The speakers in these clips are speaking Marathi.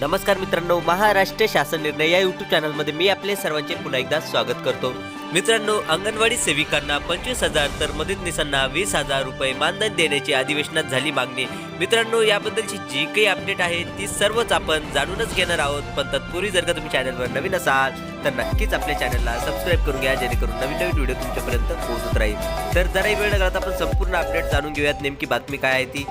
नमस्कार मित्रांनो महाराष्ट्र शासन निर्णय या यूट्यूब चॅनलमध्ये मी आपले सर्वांचे पुन्हा एकदा स्वागत करतो. मित्रांनो अंगणवाडी सेविकांना पंचवीस हजार तर मदतनीसांना वीस हजार रुपये मानधन देण्याची अधिवेशनात झाली मागणी. मित्रांनो याबद्दलची जी काही अपडेट आहे ती सर्वच आपण जाणूनच घेणार आहोत. पण तत्पूर्वी जर का तुम्ही चॅनलवर नवीन असाल तर नक्कीच आपल्या चॅनलला सबस्क्राईब करून घ्या जेणेकरून नवीन नवीन व्हिडिओ तुमच्यापर्यंत पोहोचत राहील. तर जराही वेळ न घालता आपण संपूर्ण अपडेट जाणून घेऊयात नेमकी बातमी काय आहे ती.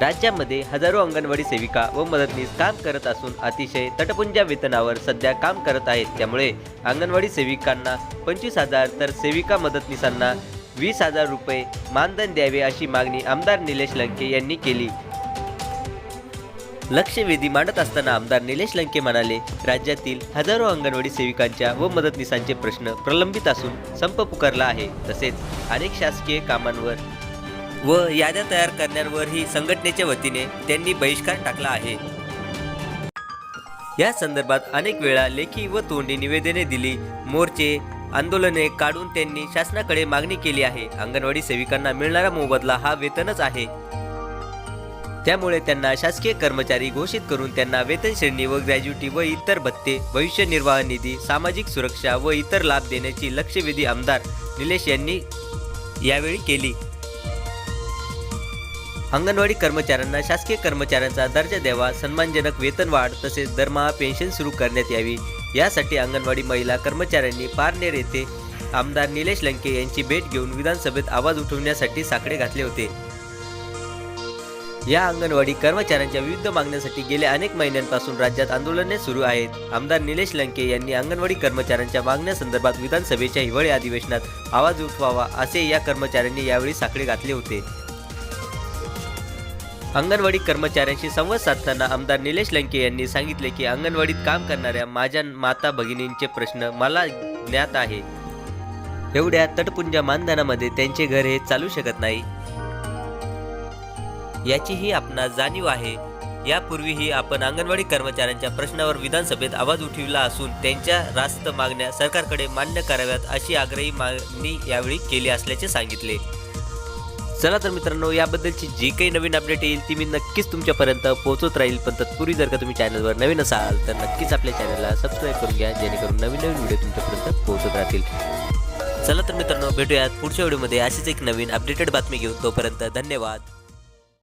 राज्यामध्ये हजारो अंगणवाडी सेविका व मदतनीस काम करत असून अतिशय तटपुंजा वेतनावर सध्या काम करत आहेत. त्यामुळे अंगणवाडी सेविकांना पंचवीस हजार तर सेविका मदतनीसांना वीस हजार रुपये मानधन द्यावे अशी मागणी आमदार निलेश लंके यांनी केली. लक्षवेधी मांडत असताना आमदार निलेश लंके म्हणाले राज्यातील हजारो अंगणवाडी सेविकांच्या व मदतनीसांचे प्रश्न प्रलंबित असून संप पुकारला आहे. तसेच अनेक शासकीय कामांवर व याद्या तयार करण्यावरही संघटनेच्या वतीने त्यांनी बहिष्कार टाकला आहे. या संदर्भात अनेक वेळा लेखी व तोंडी निवेदने दिली मोर्चे आंदोलने काढून त्यांनी शासनाकडे मागणी केली आहे. अंगणवाडी सेविकांना मिळणारा मोबदला हा वेतनच आहे. त्यामुळे त्यांना शासकीय कर्मचारी घोषित करून त्यांना वेतन श्रेणी व ग्रॅज्युटी व इतर भत्ते भविष्य निर्वाह निधी सामाजिक सुरक्षा व इतर लाभ देण्याची लक्षवेधी आमदार निलेश यांनी यावेळी केली. अंगणवाडी कर्मचाऱ्यांना शासकीय कर्मचाऱ्यांचा दर्जा द्यावा सन्मानजनक वेतनवाढ तसेच दरमहा पेन्शन सुरू करण्यात यावी. यासाठी अंगणवाडी महिला कर्मचाऱ्यांनी पारनेर येथे आमदार निलेश लंके यांची भेट घेऊन विधानसभेत आवाज उठवण्यासाठी साकडे घातले होते. या अंगणवाडी कर्मचाऱ्यांच्या विविध मागण्यांसाठी गेल्या अनेक महिन्यांपासून राज्यात आंदोलने सुरू आहेत. आमदार निलेश लंके यांनी अंगणवाडी कर्मचाऱ्यांच्या मागण्यासंदर्भात विधानसभेच्या हिवाळी अधिवेशनात आवाज उठवावा असे या कर्मचाऱ्यांनी यावेळी साकडे घातले होते. अंगणवाडी कर्मचाऱ्यांशी संवाद साधताना आमदार निलेश लंके यांनी सांगितले की अंगणवाडीत काम करणाऱ्या माझ्या माता भगिनींचे प्रश्न मला ज्ञात आहे. एवढ्या तटपुंजा मानधनामध्ये त्यांचे घर हे चालू शकत नाही. याचीही आपणास जाणीव आहे. यापूर्वीही आपण अंगणवाडी कर्मचाऱ्यांच्या प्रश्नावर विधानसभेत आवाज उठविला असून त्यांच्या रास्त मागण्या सरकारकडे मान्य कराव्यात अशी आग्रही मागणी यावेळी केली असल्याचे सांगितले. चला तर मित्रांनो याबद्दलची जी काही नवीन अपडेट येईल ती मी नक्कीच तुमच्यापर्यंत पोहोचत राहील. पण तत्पूर्वी जर का तुम्ही चॅनलवर नवीन असाल तर नक्कीच आपल्या चॅनलला सबस्क्राईब करून घ्या जेणेकरून नवीन नवीन व्हिडिओ तुमच्यापर्यंत पोहोचत राहतील. चला तर मित्रांनो भेटूयात पुढच्या व्हिडिओमध्ये अशीच एक नवीन अपडेटेड बातमी घेऊन तोपर्यंत धन्यवाद.